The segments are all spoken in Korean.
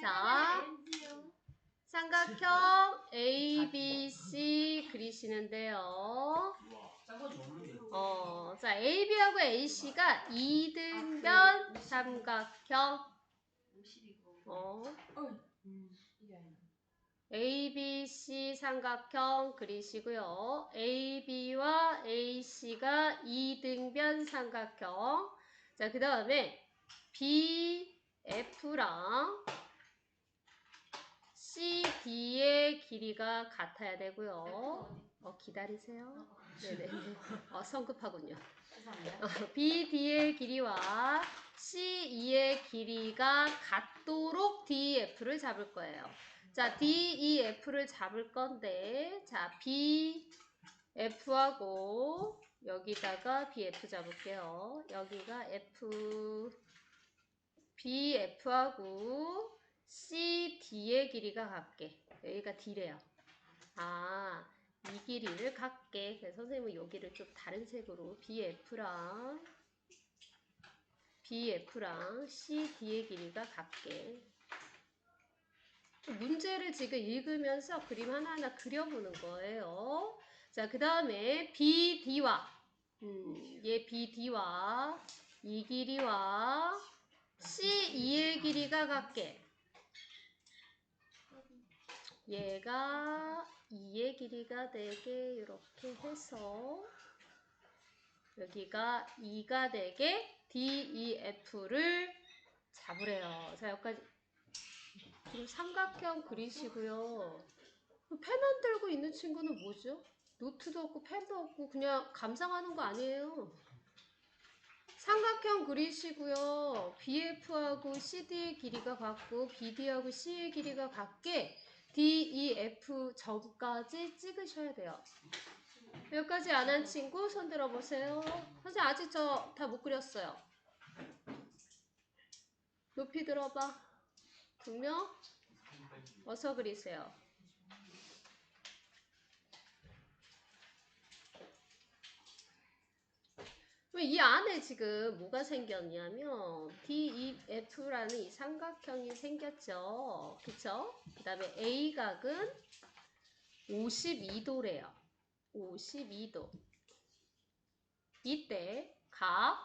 자, 삼각형 ABC 그리시는데요. 짠거지 없는데. 어, 자, AB하고 AC가 이등변 삼각형. 어, ABC 삼각형 그리시고요. AB와 AC가 이등변 삼각형. 자, 그 다음에 BF랑 CD의 길이가 같아야 되고요. 어, 기다리세요. 네네. 어, 성급하군요. 어, BD의 길이와 CE의 길이가 같도록 DEF를 잡을 거예요. 자, DEF를 잡을 건데, 자, BF하고 여기다가 BF 잡을게요. 여기가 F, BF하고 CD의 길이가 같게. 여기가 D래요. 아, 이 길이를 같게. 그래서 선생님은 여기를 좀 다른 색으로 BF랑 BF랑 CD의 길이가 같게. 문제를 지금 읽으면서 그림 하나하나 그려보는 거예요. 자, 그 다음에 BD와, 음, 얘 BD와 이 길이와 CE의 길이가 같게. 얘가 2의 길이가 되게 이렇게 해서 여기가 2가 되게 DEF를 잡으래요. 자, 여기까지. 그리고 삼각형 그리시고요. 펜 안 들고 있는 친구는 뭐죠? 노트도 없고 펜도 없고 그냥 감상하는 거 아니에요. 삼각형 그리시고요. BF하고 CD의 길이가 같고 BD하고 C의 길이가 같게 DEF 점까지 찍으셔야 돼요. 여기까지 안 한 친구 손 들어보세요. 선생님 아직 저 다 못 그렸어요. 높이 들어봐. 분명 어서 그리세요. 이 안에 지금 뭐가 생겼냐면 DEF라는 이 삼각형이 생겼죠. 그쵸? 그 다음에 A각은 52도래요. 52도. 이때 각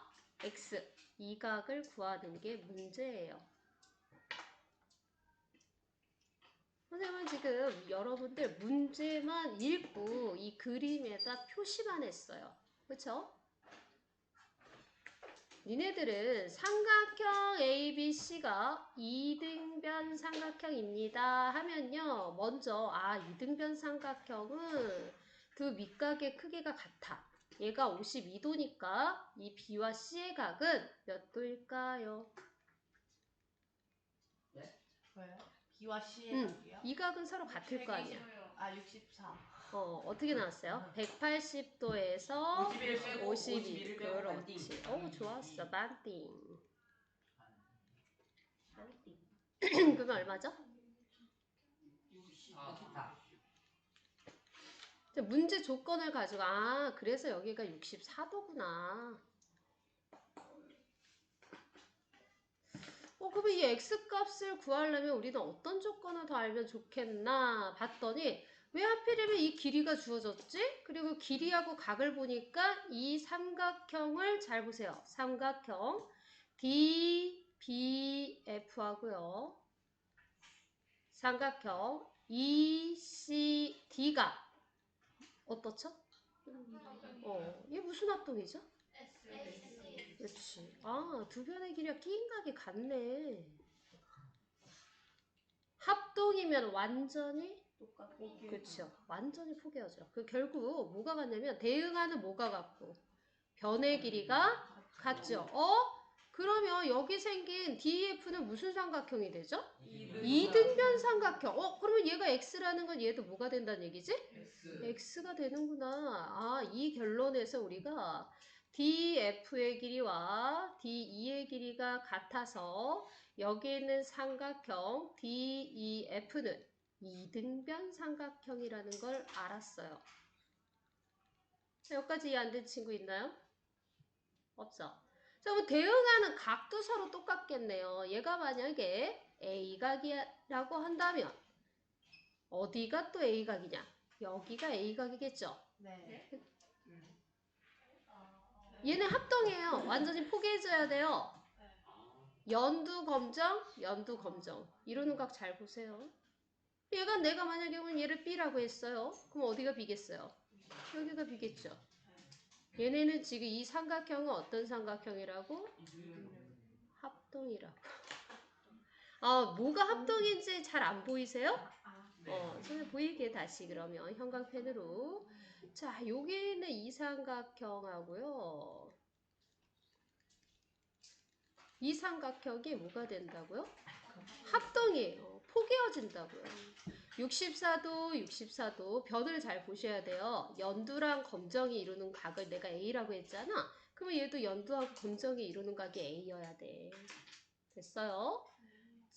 X 이 각을 구하는 게 문제예요. 선생님은 지금 여러분들 문제만 읽고 이 그림에다 표시만 했어요. 그쵸? 니네들은 삼각형 ABC가 이등변 삼각형입니다 하면요. 먼저 아 이등변 삼각형은 그 밑각의 크기가 같아. 얘가 52도니까 이 B와 C의 각은 몇 도일까요? 뭐예요? B와 C의 응. 각이요? 이 각은 서로 같을 거 아니야. 아 64. 어, 어떻게 나왔어요? 180도에서 51 빼고 52. 51 빼고 그렇지. 어우, 좋았어. 반띵. 반띵. 그러면 얼마죠? 64. 이제 문제 조건을 가지고, 아, 그래서 여기가 64도구나. 어, 그러면 이 x 값을 구하려면 우리는 어떤 조건을 더 알면 좋겠나 봤더니, 왜 하필이면 이 길이가 주어졌지? 그리고 길이하고 각을 보니까 이 삼각형을 잘 보세요. 삼각형 DBF 하고요. 삼각형 ECD가 어떻죠? 어, 이게 무슨 합동이죠? 그렇지. 아, 두 변의 길이가 끼인 각이 같네. 합동이면 완전히 그렇죠. 완전히 포개어져. 그 결국 뭐가 같냐면 대응하는 뭐가 같고 변의 길이가 같죠. 어? 그러면 여기 생긴 DEF는 무슨 삼각형이 되죠? 이등변 삼각형. 어? 그러면 얘가 X라는 건 얘도 뭐가 된다는 얘기지? X. X가 되는구나. 아, 이 결론에서 우리가 DF의 길이와 DE의 길이가 같아서 여기 있는 삼각형 DEF는 이등변 삼각형이라는 걸 알았어요. 자, 여기까지 이해 안 된 친구 있나요? 없죠? 자, 그럼 대응하는 각도 서로 똑같겠네요. 얘가 만약에 A각이라고 한다면 어디가 또 A각이냐? 여기가 A각이겠죠. 네. 얘네 합동이에요. 완전히 포기해줘야 돼요. 연두 검정, 연두 검정. 이러는 각 잘 보세요. 얘가 내가 만약에 오늘 얘를 B라고 했어요. 그럼 어디가 B겠어요? 여기가 B겠죠. 얘네는 지금 이 삼각형은 어떤 삼각형이라고? 합동이라고. 아, 뭐가 합동인지 잘 안 보이세요? 어, 선생님 보이게 다시 그러면 형광펜으로. 자, 여기는 이 삼각형하고요. 이 삼각형이 뭐가 된다고요? 합동이에요. 포개어진다고요. 64도, 64도 변을 잘 보셔야 돼요. 연두랑 검정이 이루는 각을 내가 A라고 했잖아. 그러면 얘도 연두하고 검정이 이루는 각이 A여야 돼. 됐어요?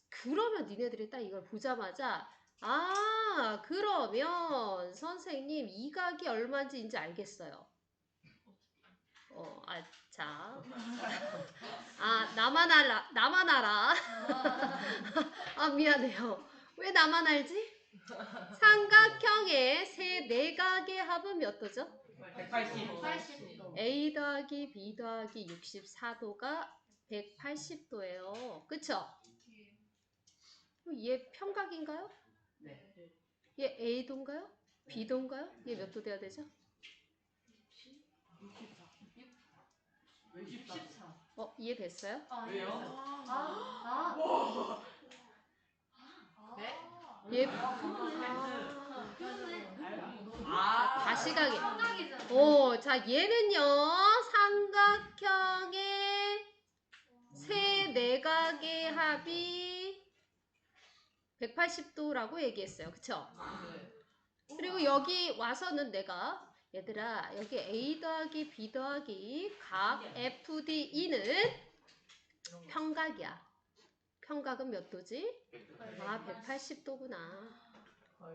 그러면 니네들이 딱 이걸 보자마자 아 그러면 선생님 이 각이 얼마인지 이제 알겠어요. 어, 아, 자. 아, 나만 알아, 나만 알아. 아, 미안해요. 왜 나만 알지? 삼각형의 세 내각의 합은 몇 도죠? 180. 80도. A 더하기 B 더하기 64도가 180도예요. 그쵸? 얘 평각인가요? 네. 얘 A도인가요? B도인가요? 얘 몇 도 돼야 되죠? 64. 어, 이해됐어요? 왜요? 아, 아. 네? 얘 아. 다시 가게. 오, 자, 얘는요, 삼각형의 세 내각의 합이 180도라고 얘기했어요. 그쵸? 그리고 여기 와서는 내가 얘들아 여기 A 더하기 B 더하기 각 FDE는 평각이야. 평각은 몇 도지? 아 180도구나.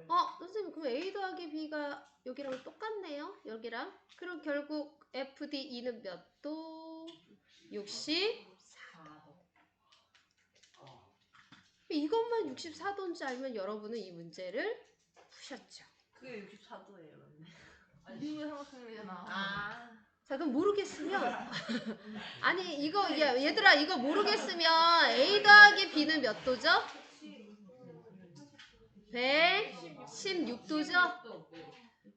어 선생님 그럼 A 더하기 B가 여기랑 똑같네요. 여기랑 그럼 결국 FDE는 몇 도? 64. 이것만 64도인지 알면 여러분은 이 문제를 푸셨죠. 그게 64도예요. 미국의 삼각형이잖아. 아. 자 그럼 모르겠으면 아니 이거 얘, 얘들아 이거 모르겠으면 A 더하기 B는 몇 도죠? 116도죠?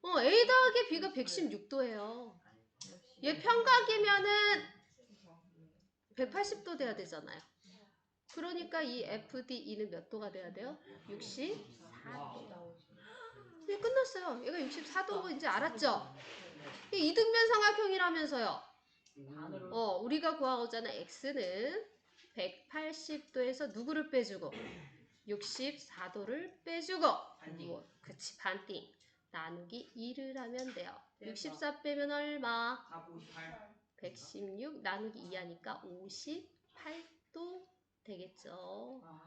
어 A 더하기 B가 116도예요 얘 평각이면은 180도 돼야 되잖아요 그러니까 이 FDE는 몇 도가 돼야 돼요? 64도 이게 끝났어요 얘가 64도인 거 이제 알았죠? 이 이등변 삼각형이라면서요. 어, 우리가 구하고자 하는 x는 180도에서 누구를 빼주고 64도를 빼주고 반띵. 뭐, 그치 반띵 나누기 2를 하면 돼요. 64 빼면 얼마? 458. 116 나누기 2 하니까 58도 되겠죠. 아,